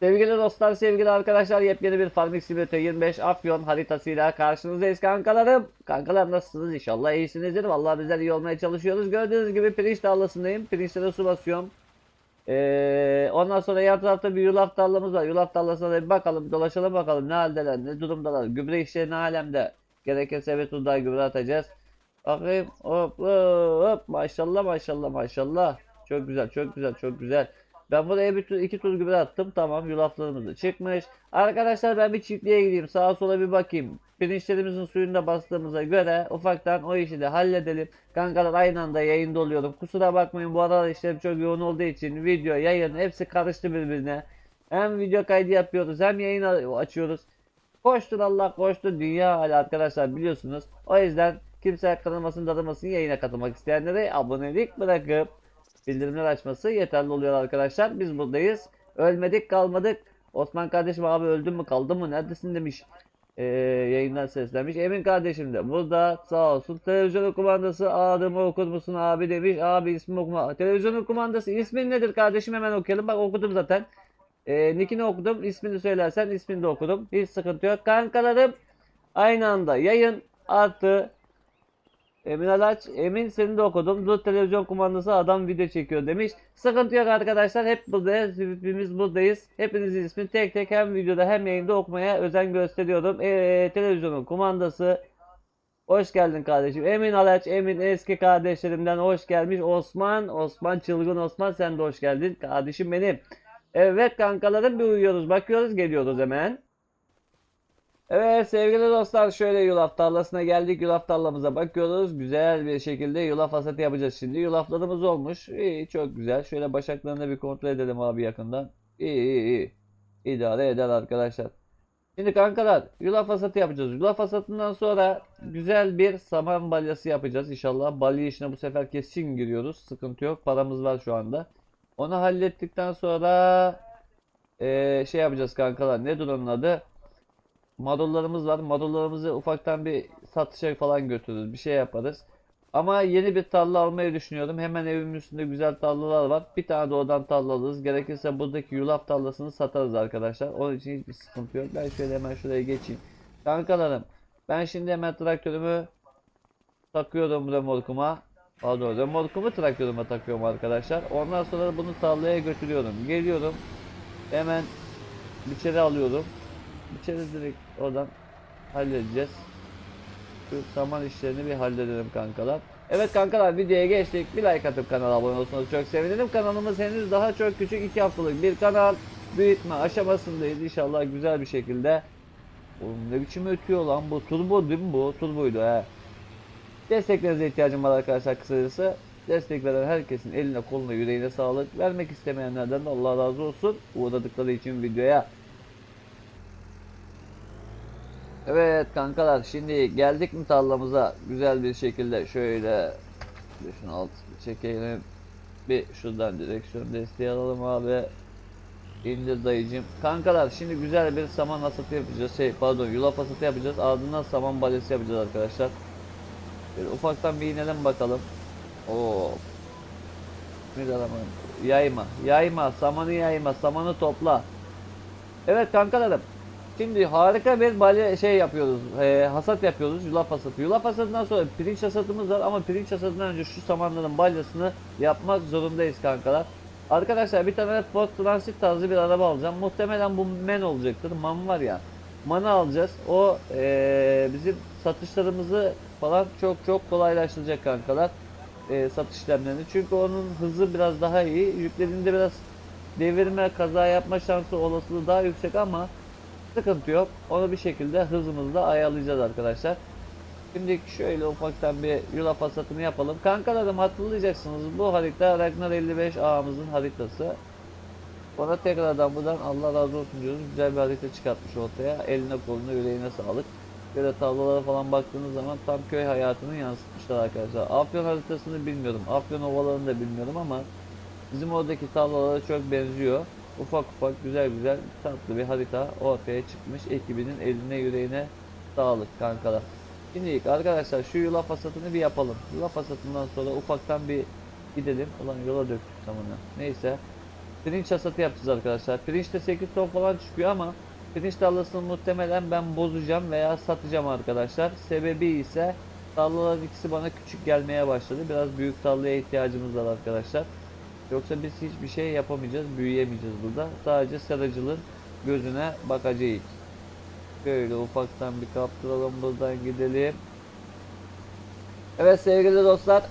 Sevgili dostlar, sevgili arkadaşlar, yepyeni bir Farming Simulator 25 Afyon haritasıyla karşınızdayız kankalarım. Kankalar nasılsınız? İnşallah iyisinizdir. Vallahi bizler iyi olmaya çalışıyoruz. Gördüğünüz gibi pirinç tarlasındayım. Pirinçlere su basıyorum. Ee, ondan sonra yan tarafta bir yulaf tarlamız var. Yulaf tarlasına da bir bakalım, dolaşalım bakalım ne haldeler, ne durumdalar. Gübre işleri ne alemde. Gerekirse bir tur daha gübre atacağız. Bakayım, hop hop hop, maşallah maşallah maşallah. Çok güzel, çok güzel, çok güzel. Ben buraya bir tur, iki tur gübre attım. Tamam yulaflarımız da çıkmış. Arkadaşlar ben bir çiftliğe gideyim. Sağa sola bir bakayım. Pirinçlerimizin suyunu da bastığımıza göre ufaktan o işi de halledelim. Kankalar aynı anda yayında oluyorum. Kusura bakmayın bu aralar işlerim çok yoğun olduğu için video, yayın hepsi karıştı birbirine. Hem video kaydı yapıyoruz hem yayın açıyoruz. Koştur Allah koştur dünya hali arkadaşlar biliyorsunuz. O yüzden kimse kanamasın darılmasın yayına katılmak isteyenlere abonelik bırakıp bildirimler açması yeterli oluyor arkadaşlar. Biz buradayız. Ölmedik kalmadık. Osman kardeşim abi öldün mü kaldın mı neredesin demiş. Ee, yayından seslenmiş. Emin kardeşim de burada sağ olsun. Televizyon kumandası adımı okur musun abi demiş. Abi ismi okuma. Televizyon kumandası ismin nedir kardeşim hemen okuyalım. Bak okudum zaten. Ee, nickini okudum. ismini söylersen ismini de okudum. Hiç sıkıntı yok. Kankalarım aynı anda yayın artı Emin Alaç, Emin seni de okudum. Dur televizyon kumandası adam video çekiyor demiş. Sıkıntı yok arkadaşlar. Hep buradayız. Hepimiz buradayız. Hepinizin ismini tek tek hem videoda hem yayında okumaya özen gösteriyorum. Ee, televizyonun kumandası. Hoş geldin kardeşim. Emin Alaç, Emin eski kardeşlerimden hoş gelmiş. Osman, Osman Çılgın Osman sen de hoş geldin. Kardeşim benim. Evet kankalarım bir uyuyoruz. Bakıyoruz geliyoruz hemen. Evet sevgili dostlar şöyle yulaf tarlasına geldik. Yulaf tarlamıza bakıyoruz. Güzel bir şekilde yulaf hasatı yapacağız şimdi. Yulaflarımız olmuş. İyi çok güzel. Şöyle başaklarını bir kontrol edelim abi yakından. İyi iyi iyi. İdare eder arkadaşlar. Şimdi kankalar yulaf hasatı yapacağız. Yulaf hasatından sonra güzel bir saman balyası yapacağız inşallah. Balya işine bu sefer kesin giriyoruz. Sıkıntı yok. Paramız var şu anda. Onu hallettikten sonra eee, şey yapacağız kankalar. Ne onun adı? Marullarımız var. Marullarımızı ufaktan bir satışa falan götürürüz. Bir şey yaparız. Ama yeni bir tarla almayı düşünüyorum. Hemen evimin üstünde güzel tarlalar var. Bir tane de oradan tarla alırız. Gerekirse buradaki yulaf tarlasını satarız arkadaşlar. Onun için hiçbir sıkıntı yok. Ben şöyle hemen şuraya geçeyim. Kankalarım ben şimdi hemen traktörümü takıyorum remorkuma. Pardon remorkumu traktörüme takıyorum arkadaşlar. Ondan sonra bunu tarlaya götürüyorum. Geliyorum. Hemen içeri alıyorum. İçeri direkt oradan halledeceğiz. Şu saman işlerini bir halledelim kankalar. Evet kankalar videoya geçtik. Bir like atıp kanala abone olursanız çok sevinirim. Kanalımız henüz daha çok küçük 2 haftalık bir kanal. Büyütme aşamasındayız. İnşallah güzel bir şekilde. Oğlum ne biçim ötüyor lan bu? Turbo değil mi bu? Turboydu he. Desteklerinize ihtiyacım var arkadaşlar kısacası. Destek veren herkesin eline koluna yüreğine sağlık. Vermek istemeyenlerden de Allah razı olsun. Uğradıkları için videoya. Evet kankalar şimdi geldik mi tarlamıza? Güzel bir şekilde şöyle şunu alt çekelim. Bir şuradan direksiyon desteği alalım abi. İndir dayıcım. Kankalar şimdi güzel bir saman hasatı yapacağız. Şey pardon yulaf hasatı yapacağız. Ardından saman balyası yapacağız arkadaşlar. Böyle ufaktan bir inelim bakalım. Oo. Bir alalım. Yayma. Yayma samanı yayma samanı topla. Evet kankalarım Şimdi harika bir balya şey yapıyoruz. e, hasat yapıyoruz. Yulaf hasatı. Yulaf hasatından sonra pirinç hasatımız var ama pirinç hasatından önce şu samanların balyasını yapmak zorundayız kankalar. Arkadaşlar bir tane Ford Transit tarzı bir araba alacağım. Muhtemelen bu men olacaktır. Man var ya. Man'ı alacağız. O e, bizim satışlarımızı falan çok çok kolaylaştıracak kankalar. E, satış işlemlerini. Çünkü onun hızı biraz daha iyi. Yüklediğinde biraz devirme, kaza yapma şansı olasılığı daha yüksek ama Sıkıntı yok. Onu bir şekilde hızımızla ayarlayacağız arkadaşlar. Şimdi şöyle ufaktan bir yulaf hasatını yapalım. Kankalarım hatırlayacaksınız bu harita Ragnar 55 ağamızın haritası. Ona tekrardan buradan Allah razı olsun diyoruz. Güzel bir harita çıkartmış ortaya. Eline koluna yüreğine sağlık. Böyle tablolara falan baktığınız zaman tam köy hayatını yansıtmışlar arkadaşlar. Afyon haritasını bilmiyorum. Afyon ovalarını da bilmiyorum ama bizim oradaki tablolara çok benziyor ufak ufak güzel güzel tatlı bir harita ortaya çıkmış. Ekibinin eline yüreğine sağlık kankalar. Şimdi ilk arkadaşlar şu yulaf hasatını bir yapalım. Yulaf hasatından sonra ufaktan bir gidelim. Ulan yola döktük tamamını. Neyse. pirinç hasatı yapacağız arkadaşlar. Pirinç de 8 ton falan çıkıyor ama pirinç tarlasını muhtemelen ben bozacağım veya satacağım arkadaşlar. Sebebi ise tarlaların ikisi bana küçük gelmeye başladı. Biraz büyük tarlaya ihtiyacımız var arkadaşlar. Yoksa biz hiçbir şey yapamayacağız, büyüyemeyeceğiz burada. Sadece seracılığın gözüne bakacağız. Böyle ufaktan bir kaptıralım buradan gidelim. Evet sevgili dostlar.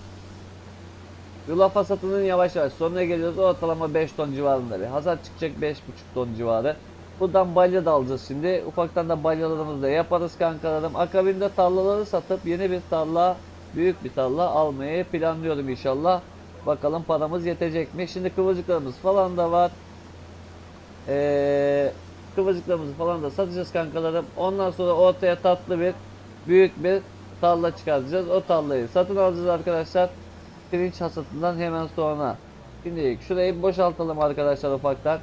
Yulaf hasatının yavaş yavaş sonuna geliyoruz. Ortalama 5 ton civarında bir hasat çıkacak 5,5 ton civarı. Buradan balya da alacağız şimdi. Ufaktan da balyalarımızı da yaparız kankalarım. Akabinde tarlaları satıp yeni bir tarla, büyük bir tarla almayı planlıyorum inşallah. Bakalım paramız yetecek mi? Şimdi kıvırcıklarımız falan da var. Ee, kıvırcıklarımızı falan da satacağız kankalarım. Ondan sonra ortaya tatlı bir büyük bir tarla çıkartacağız. O tarlayı satın alacağız arkadaşlar. Pirinç hasatından hemen sonra. Şimdi şurayı boşaltalım arkadaşlar ufaktan.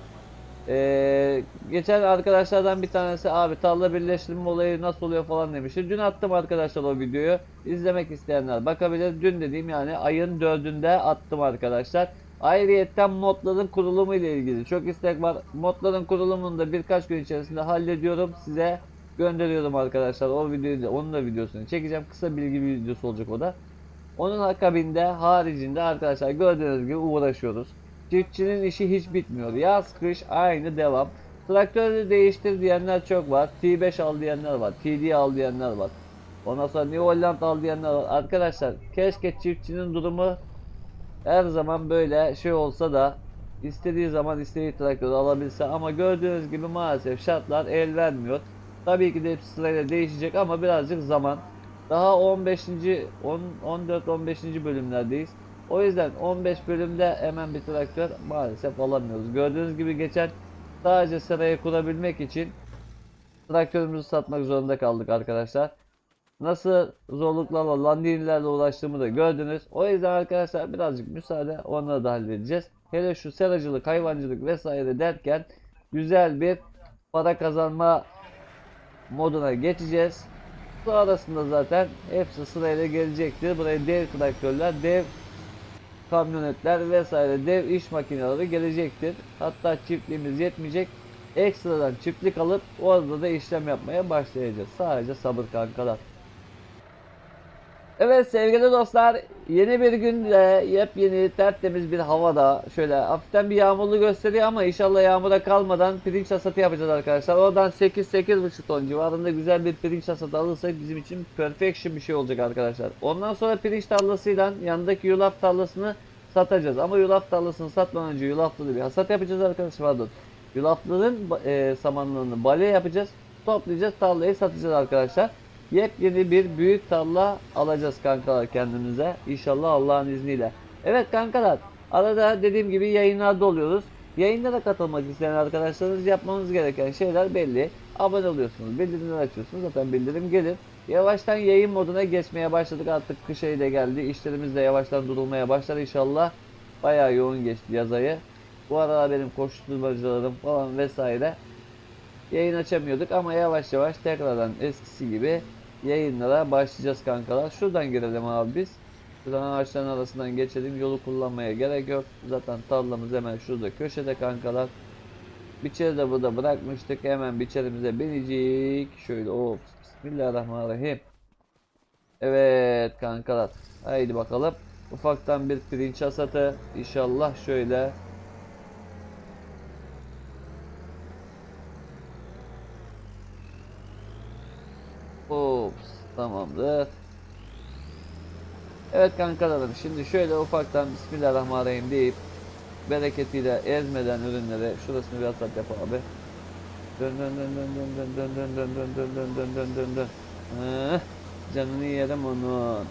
Ee, geçen arkadaşlardan bir tanesi abi tarla birleştirme olayı nasıl oluyor falan demişti. Dün attım arkadaşlar o videoyu. İzlemek isteyenler bakabilir. Dün dediğim yani ayın dördünde attım arkadaşlar. Ayrıyetten modların kurulumu ile ilgili çok istek var. Modların kurulumunu da birkaç gün içerisinde hallediyorum. Size gönderiyorum arkadaşlar. O videoyu da onun da videosunu çekeceğim. Kısa bilgi videosu olacak o da. Onun akabinde haricinde arkadaşlar gördüğünüz gibi uğraşıyoruz. Çiftçinin işi hiç bitmiyor. Yaz kış aynı devam. Traktörü değiştir diyenler çok var. T5 al diyenler var. TD al diyenler var. Ondan sonra New Holland al diyenler var. Arkadaşlar keşke çiftçinin durumu her zaman böyle şey olsa da istediği zaman istediği traktörü alabilse ama gördüğünüz gibi maalesef şartlar el vermiyor. Tabii ki de hepsi sırayla değişecek ama birazcık zaman. Daha 15. 10 14 15. bölümlerdeyiz. O yüzden 15 bölümde hemen bir traktör maalesef alamıyoruz. Gördüğünüz gibi geçen sadece sırayı kurabilmek için traktörümüzü satmak zorunda kaldık arkadaşlar. Nasıl zorluklarla, landinilerle uğraştığımı da gördünüz. O yüzden arkadaşlar birazcık müsaade onları da halledeceğiz. Hele şu seracılık, hayvancılık vesaire derken güzel bir para kazanma moduna geçeceğiz. Sonrasında zaten hepsi sırayla gelecektir. Buraya dev traktörler, dev kamyonetler vesaire dev iş makineleri gelecektir. Hatta çiftliğimiz yetmeyecek. Ekstradan çiftlik alıp orada da işlem yapmaya başlayacağız. Sadece sabır kankalar. Evet sevgili dostlar yeni bir günde yepyeni tertemiz bir havada şöyle hafiften bir yağmurlu gösteriyor ama inşallah yağmura kalmadan pirinç hasatı yapacağız arkadaşlar. Oradan 8-8,5 ton civarında güzel bir pirinç hasatı alırsak bizim için perfection bir şey olacak arkadaşlar. Ondan sonra pirinç tarlasıyla yanındaki yulaf tarlasını satacağız. Ama yulaf tarlasını satmadan önce yulaflı bir hasat yapacağız arkadaşlar. Pardon. Yulafların e, samanlarını balya yapacağız. Toplayacağız tarlayı satacağız arkadaşlar. Yepyeni bir büyük tarla alacağız kankalar kendimize. İnşallah Allah'ın izniyle. Evet kankalar. Arada dediğim gibi yayınlarda oluyoruz. Yayınlara katılmak isteyen arkadaşlarınız yapmanız gereken şeyler belli. Abone oluyorsunuz, bildirimleri açıyorsunuz. Zaten bildirim gelir. Yavaştan yayın moduna geçmeye başladık. Artık kış ayı da geldi. İşlerimiz de yavaştan durulmaya başladı inşallah. Bayağı yoğun geçti yaz ayı. Bu aralar benim koşturmacılarım falan vesaire yayın açamıyorduk ama yavaş yavaş tekrardan eskisi gibi yayınlara başlayacağız kankalar. Şuradan girelim abi biz. Şuradan ağaçların arasından geçelim. Yolu kullanmaya gerek yok. Zaten tarlamız hemen şurada köşede kankalar. Biçeri de burada bırakmıştık. Hemen biçerimize binecek. Şöyle of. Bismillahirrahmanirrahim. Evet kankalar. Haydi bakalım. Ufaktan bir pirinç hasatı. İnşallah şöyle Ops tamamdır. Evet kankalarım şimdi şöyle ufaktan Bismillahirrahmanirrahim deyip bereketiyle ezmeden ürünleri şurasını biraz sat yap abi. Dön dön dön dön dön dön dön dön dön dön dön dön dön dön dön. Heh, canını yerim onun.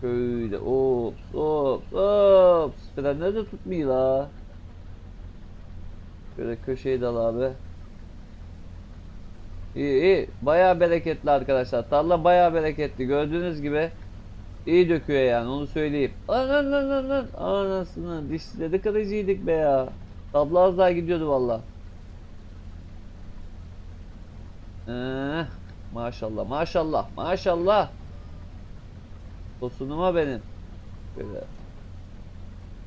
Şöyle ops ops ops. Frenler de tutmuyor la. Şöyle köşeyi dal abi. İyi iyi. Bayağı bereketli arkadaşlar. Tarla bayağı bereketli. Gördüğünüz gibi iyi döküyor yani onu söyleyeyim. Anan lan lan. Anasını dişleri kırıcıydık be ya. Tablo az daha gidiyordu valla. Eh, maşallah maşallah maşallah. Tosunuma benim. Böyle.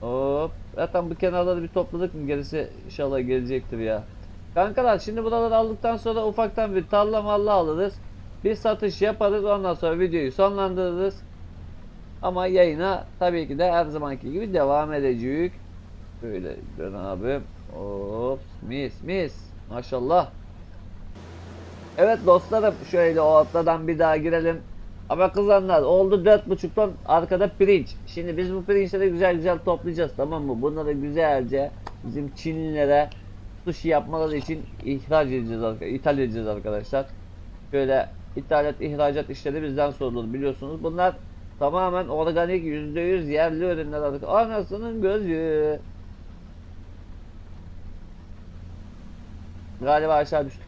Hop. Zaten bu kenarları bir topladık mı gerisi inşallah gelecektir ya. Kankalar şimdi buraları aldıktan sonra ufaktan bir tarla malla alırız. Bir satış yaparız ondan sonra videoyu sonlandırırız. Ama yayına tabii ki de her zamanki gibi devam edecek. Böyle dön abi. Hop mis mis. Maşallah. Evet dostlarım şöyle o atladan bir daha girelim. Ama kızanlar oldu 4,5 ton arkada pirinç. Şimdi biz bu pirinçleri güzel güzel toplayacağız tamam mı? Bunları güzelce bizim Çinlilere sushi yapmaları için ihraç edeceğiz arkadaşlar. İthal edeceğiz arkadaşlar. Şöyle ithalat ihracat işleri bizden sorulur biliyorsunuz. Bunlar tamamen organik %100 yerli ürünler arkadaşlar. Anasının gözü. Galiba aşağı düştük.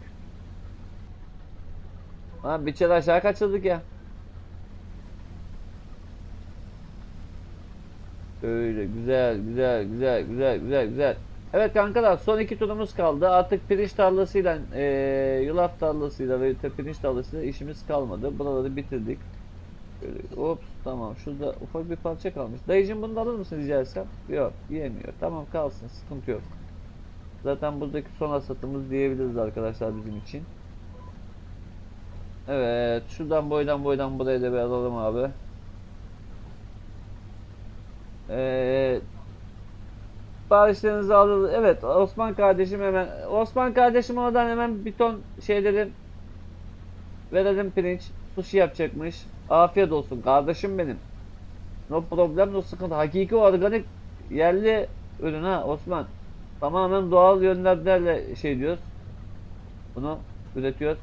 Ha bir aşağı kaçırdık ya. Öyle güzel güzel güzel güzel güzel güzel. Evet kankalar son iki turumuz kaldı. Artık pirinç tarlasıyla eee yulaf tarlasıyla ve pirinç tarlasıyla işimiz kalmadı. Buraları bitirdik. Ops tamam şurada ufak bir parça kalmış. Dayıcım bunu da alır mısın rica etsem? Yok yiyemiyor. Tamam kalsın sıkıntı yok. Zaten buradaki son hasatımız diyebiliriz arkadaşlar bizim için. Evet şuradan boydan boydan buraya da bir alalım abi. Ee, siparişlerinizi alır. Evet Osman kardeşim hemen Osman kardeşim oradan hemen bir ton şeyleri verelim pirinç. Sushi yapacakmış. Afiyet olsun kardeşim benim. No problem no sıkıntı. Hakiki organik yerli ürün ha Osman. Tamamen doğal yöntemlerle şey diyoruz. Bunu üretiyoruz.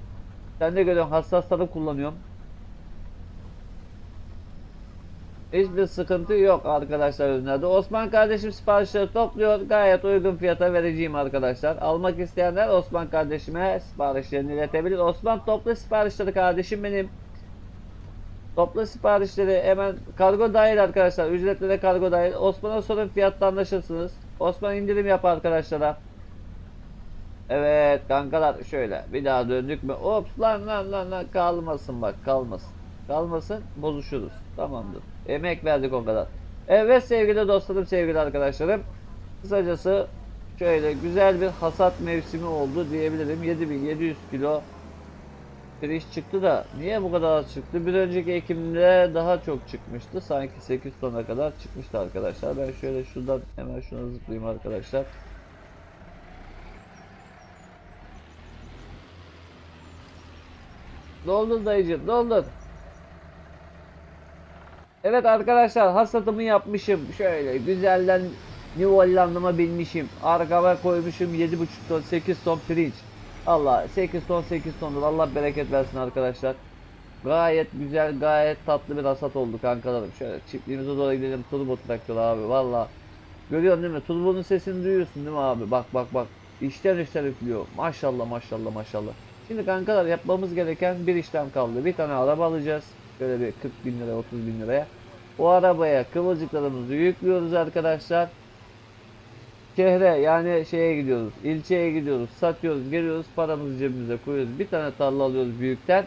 Sen de görüyorsun hassas tarım kullanıyorum. Hiçbir sıkıntı yok arkadaşlar ürünlerde. Osman kardeşim siparişleri topluyor. Gayet uygun fiyata vereceğim arkadaşlar. Almak isteyenler Osman kardeşime siparişlerini iletebilir. Osman topla siparişleri kardeşim benim. Topla siparişleri hemen kargo dahil arkadaşlar. Ücretlere kargo dahil. Osman'a sorun fiyatta anlaşırsınız. Osman indirim yap arkadaşlara. Evet kankalar şöyle bir daha döndük mü? Ops lan lan lan lan kalmasın bak kalmasın. Kalmasın bozuşuruz. Tamamdır. Emek verdik o kadar. Evet sevgili dostlarım sevgili arkadaşlarım. Kısacası şöyle güzel bir hasat mevsimi oldu diyebilirim. 7700 kilo pirinç çıktı da niye bu kadar az çıktı? Bir önceki Ekim'de daha çok çıkmıştı. Sanki 8 tona kadar çıkmıştı arkadaşlar. Ben şöyle şuradan hemen şuna zıplayayım arkadaşlar. Doldur dayıcım doldur. Evet arkadaşlar hasatımı yapmışım. Şöyle güzelden New Hollanda'ma binmişim. Arkama koymuşum 7,5 ton 8 ton pirinç. Allah 8 ton 8 tondur. Allah bereket versin arkadaşlar. Gayet güzel gayet tatlı bir hasat oldu kankalarım. Şöyle çiftliğimize doğru gidelim. Turbo traktör abi valla. Görüyorsun değil mi? Turbonun sesini duyuyorsun değil mi abi? Bak bak bak. İşten işten üflüyor. Maşallah maşallah maşallah. Şimdi kankalar yapmamız gereken bir işlem kaldı. Bir tane araba alacağız. Şöyle bir 40 bin liraya 30 bin liraya. O arabaya kıvılcıklarımızı yüklüyoruz arkadaşlar. Şehre yani şeye gidiyoruz. ilçeye gidiyoruz. Satıyoruz. Geliyoruz. Paramızı cebimize koyuyoruz. Bir tane tarla alıyoruz büyükten.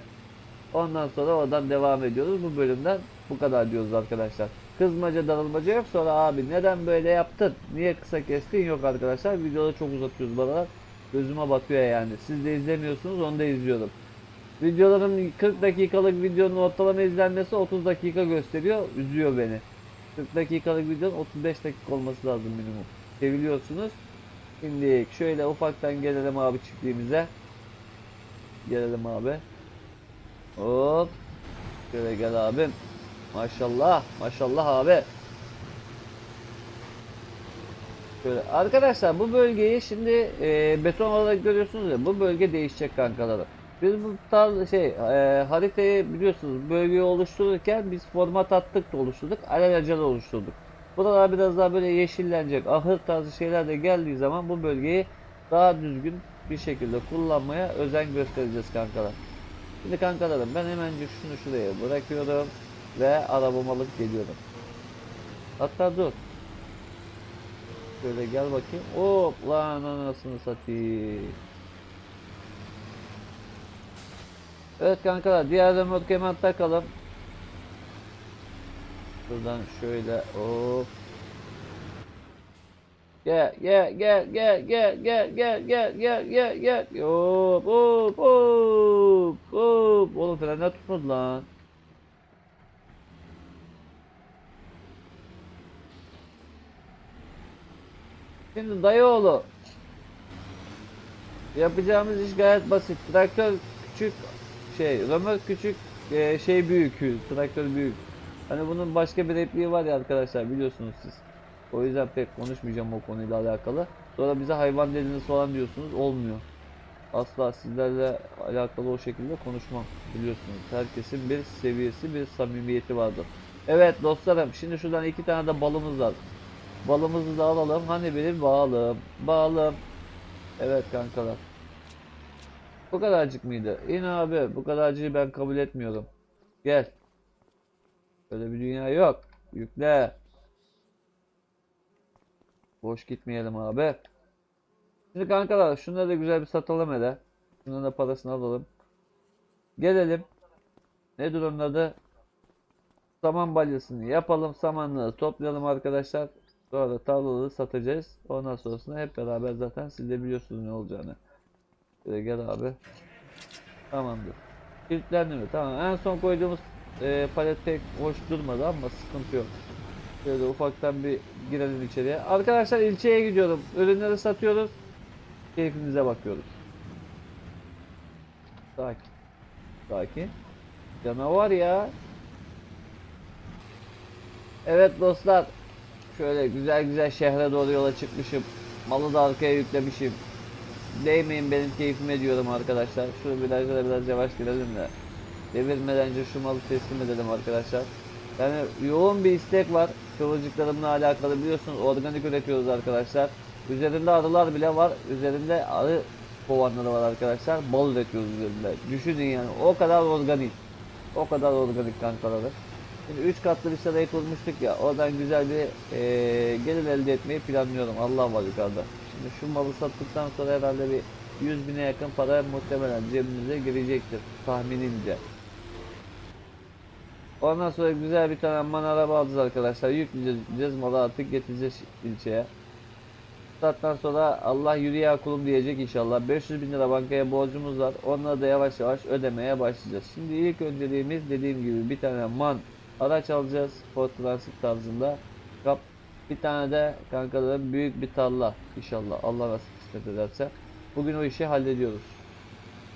Ondan sonra oradan devam ediyoruz. Bu bölümden bu kadar diyoruz arkadaşlar. Kızmaca darılmaca yok. Sonra abi neden böyle yaptın? Niye kısa kestin? Yok arkadaşlar. Videoda çok uzatıyoruz bana. Gözüme batıyor yani. Siz de izlemiyorsunuz. Onu da izliyorum. Videoların 40 dakikalık videonun ortalama izlenmesi 30 dakika gösteriyor. Üzüyor beni. 40 dakikalık videonun 35 dakika olması lazım minimum. Seviliyorsunuz. Şimdi şöyle ufaktan gelelim abi çiftliğimize. Gelelim abi. Hop. Şöyle gel abim. Maşallah. Maşallah abi. Şöyle arkadaşlar bu bölgeyi şimdi e, beton olarak görüyorsunuz ya bu bölge değişecek kankalarım. Biz bu tar şey e, haritayı biliyorsunuz bölgeyi oluştururken biz format attık da oluşturduk. Alelacele oluşturduk. Buralar biraz daha böyle yeşillenecek. Ahır tarzı şeyler de geldiği zaman bu bölgeyi daha düzgün bir şekilde kullanmaya özen göstereceğiz kankalar. Şimdi kankalarım ben hemencik şunu şuraya bırakıyorum ve arabamı alıp geliyorum. Hatta dur. Şöyle gel bakayım. Hop lan anasını satayım. Evet kankalar diğer remorke hemen takalım. Buradan şöyle hop. Gel gel gel gel gel gel gel gel gel gel gel. Hop hop hop hop. Oğlum frenler tutmadı lan. Şimdi dayıoğlu. Yapacağımız iş gayet basit. Traktör küçük şey, römork küçük, e, şey büyük, traktör büyük. Hani bunun başka bir repliği var ya arkadaşlar biliyorsunuz siz. O yüzden pek konuşmayacağım o konuyla alakalı. Sonra bize hayvan dediniz falan diyorsunuz. Olmuyor. Asla sizlerle alakalı o şekilde konuşmam. Biliyorsunuz. Herkesin bir seviyesi, bir samimiyeti vardır. Evet dostlarım. Şimdi şuradan iki tane de balımız var. Balımızı da alalım. Hani benim balım. Balım. Evet kankalar. Bu kadarcık mıydı? İn abi. Bu kadarcığı ben kabul etmiyorum. Gel. Böyle bir dünya yok. Yükle. Boş gitmeyelim abi. Şimdi kankalar şunları da güzel bir satalım hele. Şunların da parasını alalım. Gelelim. Nedir onun adı? Saman balyasını yapalım. Samanları toplayalım arkadaşlar. Sonra tarlaları satacağız. Ondan sonrasında hep beraber zaten siz de biliyorsunuz ne olacağını. Şöyle gel abi. Tamamdır. Kilitlendi mi? Tamam. En son koyduğumuz e, palet pek hoş durmadı ama sıkıntı yok. Şöyle ufaktan bir girelim içeriye. Arkadaşlar ilçeye gidiyorum. Ürünleri satıyoruz. Keyfimize bakıyoruz. Sakin. Sakin. Canavar ya. Evet dostlar. Şöyle güzel güzel şehre doğru yola çıkmışım. Malı da arkaya yüklemişim. Değmeyin benim keyfime diyorum arkadaşlar. Şu virajlara biraz yavaş girelim de. Devirmeden önce şu malı teslim edelim arkadaşlar. Yani yoğun bir istek var. Kıvırcıklarımla alakalı biliyorsunuz organik üretiyoruz arkadaşlar. Üzerinde arılar bile var. Üzerinde arı kovanları var arkadaşlar. Bal üretiyoruz üzerinde. Düşünün yani o kadar organik. O kadar organik kankaları. Şimdi 3 katlı bir sarayı kurmuştuk ya. Oradan güzel bir eee gelir elde etmeyi planlıyorum. Allah var yukarıda. Şimdi şu malı sattıktan sonra herhalde bir 100 bine yakın para muhtemelen cebimize girecektir tahminimce. Ondan sonra güzel bir tane man araba alacağız arkadaşlar. Yükleyeceğiz malı artık getireceğiz ilçeye. Saatten sonra Allah yürüye kulum diyecek inşallah. 500 bin lira bankaya borcumuz var. Onları da yavaş yavaş ödemeye başlayacağız. Şimdi ilk önceliğimiz dediğim gibi bir tane man araç alacağız. Ford Transit tarzında. Bir tane de kankalarım büyük bir tarla inşallah Allah nasip kısmet ederse. Bugün o işi hallediyoruz.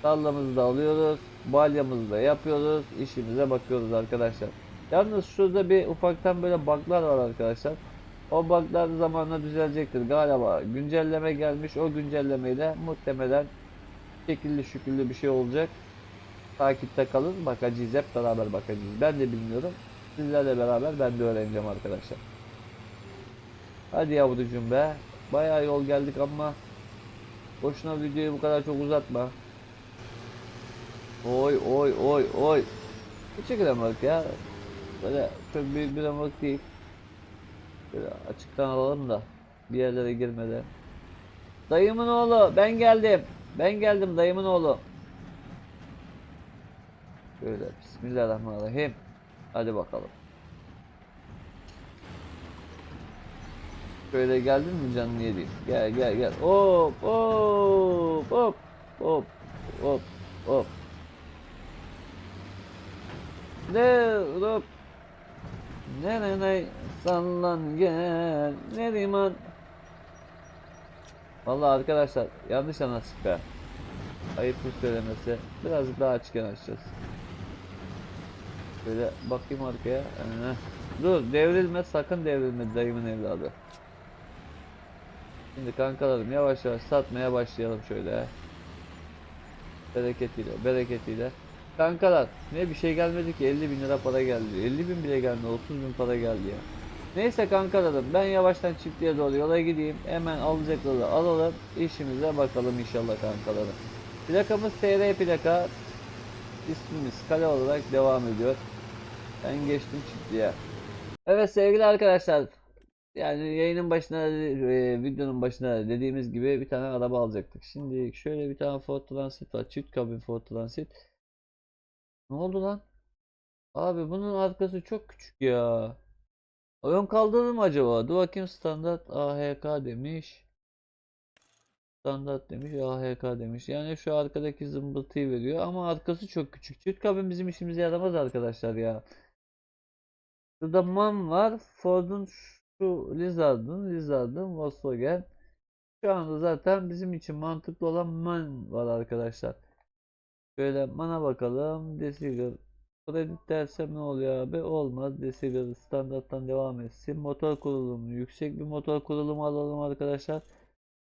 Tarlamızı da alıyoruz. Balyamızı da yapıyoruz. işimize bakıyoruz arkadaşlar. Yalnız şurada bir ufaktan böyle bug'lar var arkadaşlar. O bug'lar zamanla düzelecektir galiba. Güncelleme gelmiş. O güncellemeyle muhtemelen şekilli şüküllü bir şey olacak. Takipte kalın. Bakacağız. Hep beraber bakacağız. Ben de bilmiyorum. Sizlerle beraber ben de öğreneceğim arkadaşlar. Hadi yavrucuğum be. Bayağı yol geldik ama boşuna videoyu bu kadar çok uzatma. Oy oy oy oy. Küçük remork ya. Böyle çok büyük bir remork değil. Böyle açıktan alalım da bir yerlere girmeden. Dayımın oğlu ben geldim. Ben geldim dayımın oğlu. Şöyle bismillahirrahmanirrahim. Hadi bakalım. Şöyle geldin mi canını yediğim? Gel gel gel. Hop hop hop hop hop hop. Ne hop. Ne ne ne sallan gel Neriman. Vallahi arkadaşlar yanlış anlaştık be. Ayıptır söylemesi. Birazcık daha açıkken açacağız. Şöyle bakayım arkaya. Ee, dur devrilme sakın devrilme dayımın evladı. Şimdi kankalarım yavaş yavaş satmaya başlayalım şöyle. Bereketiyle bereketiyle. Kankalar ne bir şey gelmedi ki 50 bin lira para geldi. 50 bin bile geldi 30 bin para geldi ya. Neyse kankalarım ben yavaştan çiftliğe doğru yola gideyim. Hemen alacakları alalım. işimize bakalım inşallah kankalarım. Plakamız TR plaka. İsmimiz kale olarak devam ediyor. Ben geçtim çiftliğe. Evet sevgili arkadaşlar. Yani yayının başına, e, videonun başına dediğimiz gibi bir tane araba alacaktık. Şimdi şöyle bir tane Ford Transit var. Çift kabin Ford Transit. Ne oldu lan? Abi bunun arkası çok küçük ya. Oyun kaldırır mı acaba? Dur bakayım standart AHK demiş. Standart demiş AHK demiş. Yani şu arkadaki zımbırtıyı veriyor ama arkası çok küçük. Çift kabin bizim işimize yaramaz arkadaşlar ya. Şurada MAN var. Ford'un şu Lizard'ın, Lizard'ın Volkswagen. Şu anda zaten bizim için mantıklı olan MAN var arkadaşlar. Şöyle MAN'a bakalım. Decibel. Kredi dersem ne oluyor abi? Olmaz. Decibel standarttan devam etsin. Motor kurulumu. Yüksek bir motor kurulumu alalım arkadaşlar.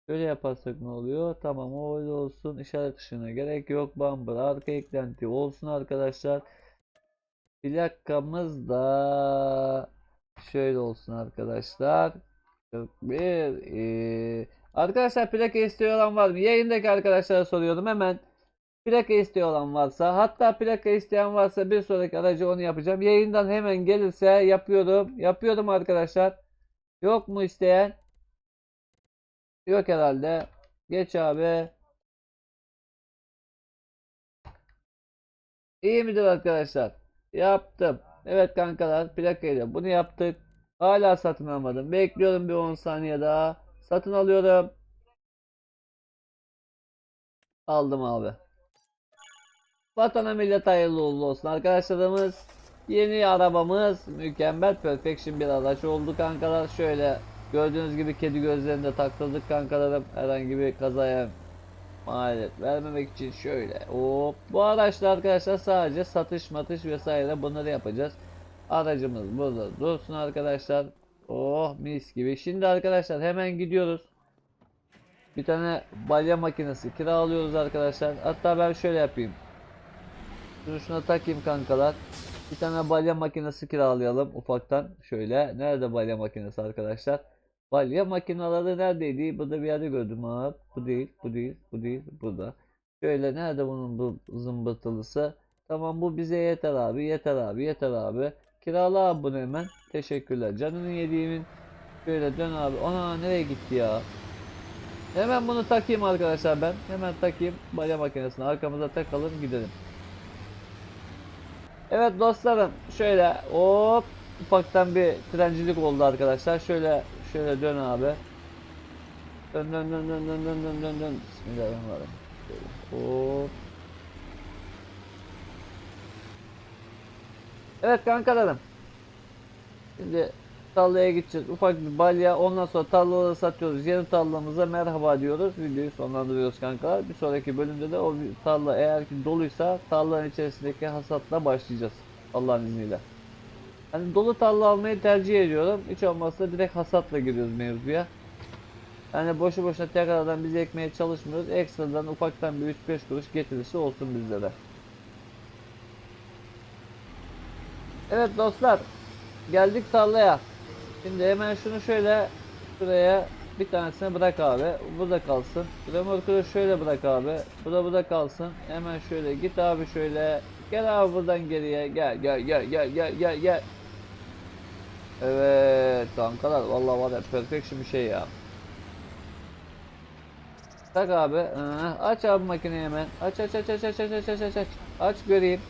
Böyle yaparsak ne oluyor? Tamam o öyle olsun. İşaret ışığına gerek yok. Bumper arka eklenti olsun arkadaşlar. Plakamız da şöyle olsun arkadaşlar. 41 ee, Arkadaşlar plaka istiyor olan var mı? Yayındaki arkadaşlara soruyorum hemen. Plaka istiyor olan varsa hatta plaka isteyen varsa bir sonraki aracı onu yapacağım. Yayından hemen gelirse yapıyorum. Yapıyorum arkadaşlar. Yok mu isteyen? Yok herhalde. Geç abi. İyi midir arkadaşlar? Yaptım. Evet kankalar plakayla bunu yaptık. Hala satın almadım. Bekliyorum bir 10 saniye daha. Satın alıyorum. Aldım abi. Vatana millet hayırlı uğurlu olsun arkadaşlarımız. Yeni arabamız mükemmel perfection bir araç oldu kankalar. Şöyle gördüğünüz gibi kedi gözlerinde taktırdık kankalarım. Herhangi bir kazaya maliyet vermemek için şöyle. Hop. Bu araçla arkadaşlar sadece satış matış vesaire bunları yapacağız. Aracımız burada dursun arkadaşlar. Oh mis gibi. Şimdi arkadaşlar hemen gidiyoruz. Bir tane balya makinesi kiralıyoruz arkadaşlar. Hatta ben şöyle yapayım. Şuna takayım kankalar. Bir tane balya makinesi kiralayalım ufaktan. Şöyle. Nerede balya makinesi arkadaşlar? Balya makineleri neredeydi? Burada bir yerde gördüm ha. Bu değil, bu değil, bu değil, burada. Şöyle nerede bunun bu zımbırtılısı? Tamam bu bize yeter abi, yeter abi, yeter abi. Kirala abi bunu hemen. Teşekkürler. Canını yediğimin. Şöyle dön abi. Ona nereye gitti ya? Hemen bunu takayım arkadaşlar ben. Hemen takayım balya makinesini. Arkamıza takalım gidelim. Evet dostlarım şöyle hop ufaktan bir trencilik oldu arkadaşlar. Şöyle şöyle dön abi. Dön dön dön dön dön dön dön dön dön. Bismillahirrahmanirrahim. Hop. Evet kankalarım. Şimdi tarlaya gideceğiz. Ufak bir balya. Ondan sonra tarlaları satıyoruz. Yeni tarlamıza merhaba diyoruz. Videoyu sonlandırıyoruz kankalar. Bir sonraki bölümde de o tarla eğer ki doluysa tarlanın içerisindeki hasatla başlayacağız. Allah'ın izniyle. Hani dolu tarla almayı tercih ediyorum. Hiç olmazsa direkt hasatla giriyoruz mevzuya. Yani boşu boşuna tekrardan biz ekmeye çalışmıyoruz. Ekstradan ufaktan bir 3-5 kuruş getirisi olsun bizlere. Evet dostlar. Geldik tarlaya. Şimdi hemen şunu şöyle şuraya bir tanesini bırak abi. Bu da kalsın. Remorku da şöyle bırak abi. Bu da bu da kalsın. Hemen şöyle git abi şöyle. Gel abi buradan geriye. Gel gel gel gel gel gel gel. Evet kankalar vallahi var ya perfection bir şey ya. Tak abi. Aç abi makineyi hemen. Aç aç aç aç aç aç aç aç aç aç. Aç göreyim.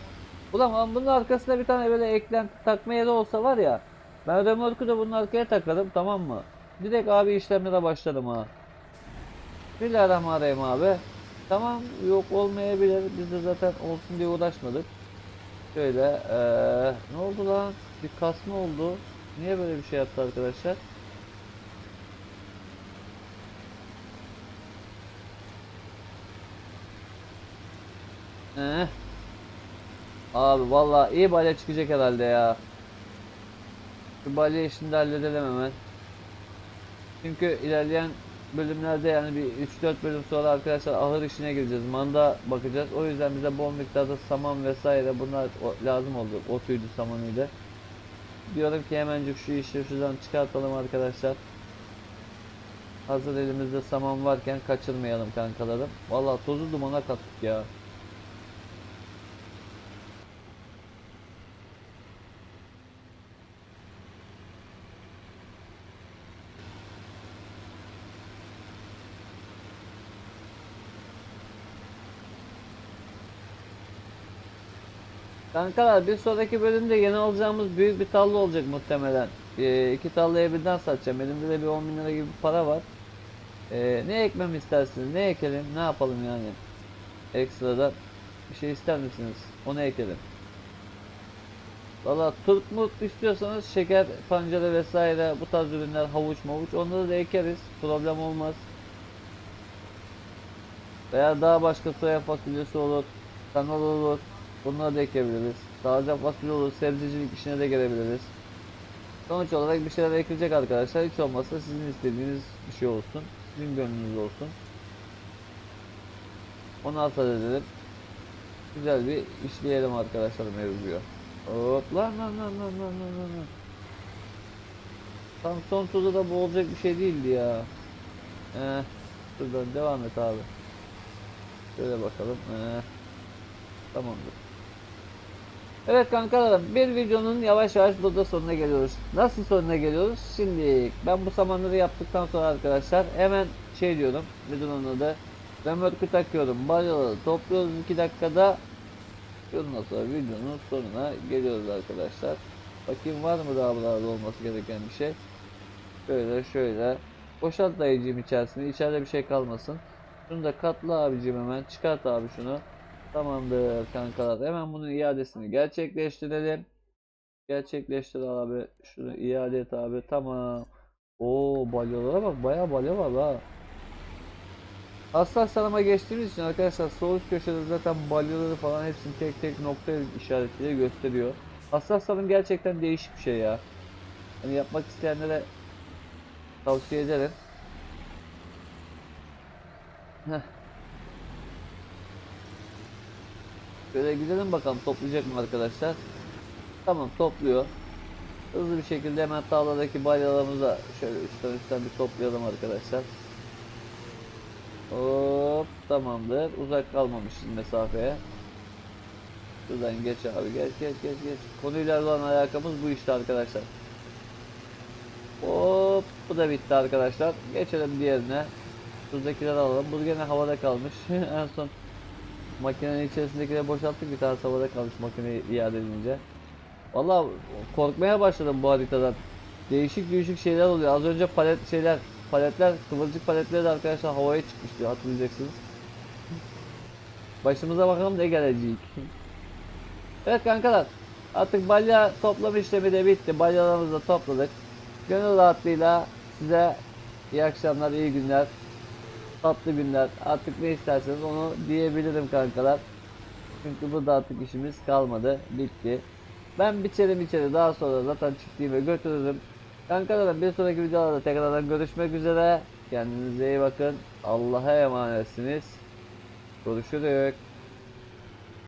Ulan ama bunun arkasında bir tane böyle eklenti takma yeri olsa var ya. Ben remorku da bunun arkaya takarım tamam mı? Direkt abi işlemlere başladım ha. Bismillahirrahmanirrahim abi. Tamam yok olmayabilir. Biz de zaten olsun diye uğraşmadık. Şöyle eee ne oldu lan? Bir kasma oldu. Niye böyle bir şey yaptı arkadaşlar? Eh. Abi vallahi iyi balya çıkacak herhalde ya. Şu balya işini de halledelim hemen. Çünkü ilerleyen bölümlerde yani bir 3-4 bölüm sonra arkadaşlar ahır işine gireceğiz. Manda bakacağız. O yüzden bize bol miktarda saman vesaire bunlar lazım oldu. Otuydu samanıydı. Diyorum ki hemencik şu işi şuradan çıkartalım arkadaşlar. Hazır elimizde saman varken kaçırmayalım kankalarım. Vallahi tozu dumana kattık ya. Kankalar bir sonraki bölümde yeni alacağımız büyük bir tarla olacak muhtemelen. e, iki tarlayı birden satacağım. Elimde de bir 10 bin lira gibi bir para var. E, ne ekmemi istersiniz? Ne ekelim? Ne yapalım yani? Ekstradan bir şey ister misiniz? Onu ekelim. Valla turp murt istiyorsanız şeker pancarı vesaire bu tarz ürünler havuç mavuç onları da ekeriz. Problem olmaz. Veya daha başka soya fasulyesi olur, kanal olur. Bunları da ekleyebiliriz. Sağlıcak fasulye olur, sebzecilik işine de gelebiliriz. Sonuç olarak bir şeyler ekleyecek arkadaşlar. Hiç olmazsa sizin istediğiniz bir şey olsun. Sizin gönlünüz olsun. Onu hasar edelim. Güzel bir işleyelim arkadaşlar mevzuyu. Hop lan lan lan lan lan lan lan. Tam son turda da bu bir şey değildi ya. Eh, şuradan devam et abi. Şöyle bakalım. Eh, tamamdır. Evet kankalarım bir videonun yavaş yavaş burada sonuna geliyoruz. Nasıl sonuna geliyoruz? Şimdi ben bu samanları yaptıktan sonra arkadaşlar hemen şey diyorum. Nedir onun adı? Römorku takıyorum. Balyaları topluyoruz 2 dakikada. Ondan sonra videonun sonuna geliyoruz arkadaşlar. Bakayım var mı daha buralarda olması gereken bir şey. Şöyle şöyle. Boşalt dayıcığım içerisinde. İçeride bir şey kalmasın. Şunu da katla abicim hemen. Çıkart abi şunu. Tamamdır kankalar. Hemen bunun iadesini gerçekleştirelim. Gerçekleştir abi. Şunu iade et abi. Tamam. Oo balyalara bak. Bayağı balya var ha. Hassas sarıma geçtiğimiz için arkadaşlar sol üst köşede zaten balyaları falan hepsini tek tek nokta işaretiyle gösteriyor. Hassas sarım gerçekten değişik bir şey ya. Hani yapmak isteyenlere tavsiye ederim. Heh. Şöyle gidelim bakalım toplayacak mı arkadaşlar. Tamam topluyor. Hızlı bir şekilde hemen tarladaki balyalarımızı da şöyle üstten üstten bir toplayalım arkadaşlar. Hop tamamdır. Uzak kalmamışız mesafeye. Şuradan geç abi geç geç geç geç. Konuyla olan alakamız bu işte arkadaşlar. Hop bu da bitti arkadaşlar. Geçelim diğerine. Şuradakileri alalım. Bu gene havada kalmış. en son makinenin içerisindekileri boşalttık bir tane havada kalmış makineyi iade edince. Vallahi korkmaya başladım bu haritadan. Değişik değişik şeyler oluyor. Az önce palet şeyler paletler kıvırcık paletleri de arkadaşlar havaya çıkmıştı hatırlayacaksınız. Başımıza bakalım ne gelecek. evet kankalar artık balya toplama işlemi de bitti. Balyalarımızı da topladık. Gönül rahatlığıyla size iyi akşamlar, iyi günler, tatlı günler artık ne isterseniz onu diyebilirim kankalar. Çünkü burada artık işimiz kalmadı. Bitti. Ben biçerim içeri daha sonra zaten çiftliğime götürürüm. Kankalarım bir sonraki videolarda tekrardan görüşmek üzere. Kendinize iyi bakın. Allah'a emanetsiniz. Görüşürüz.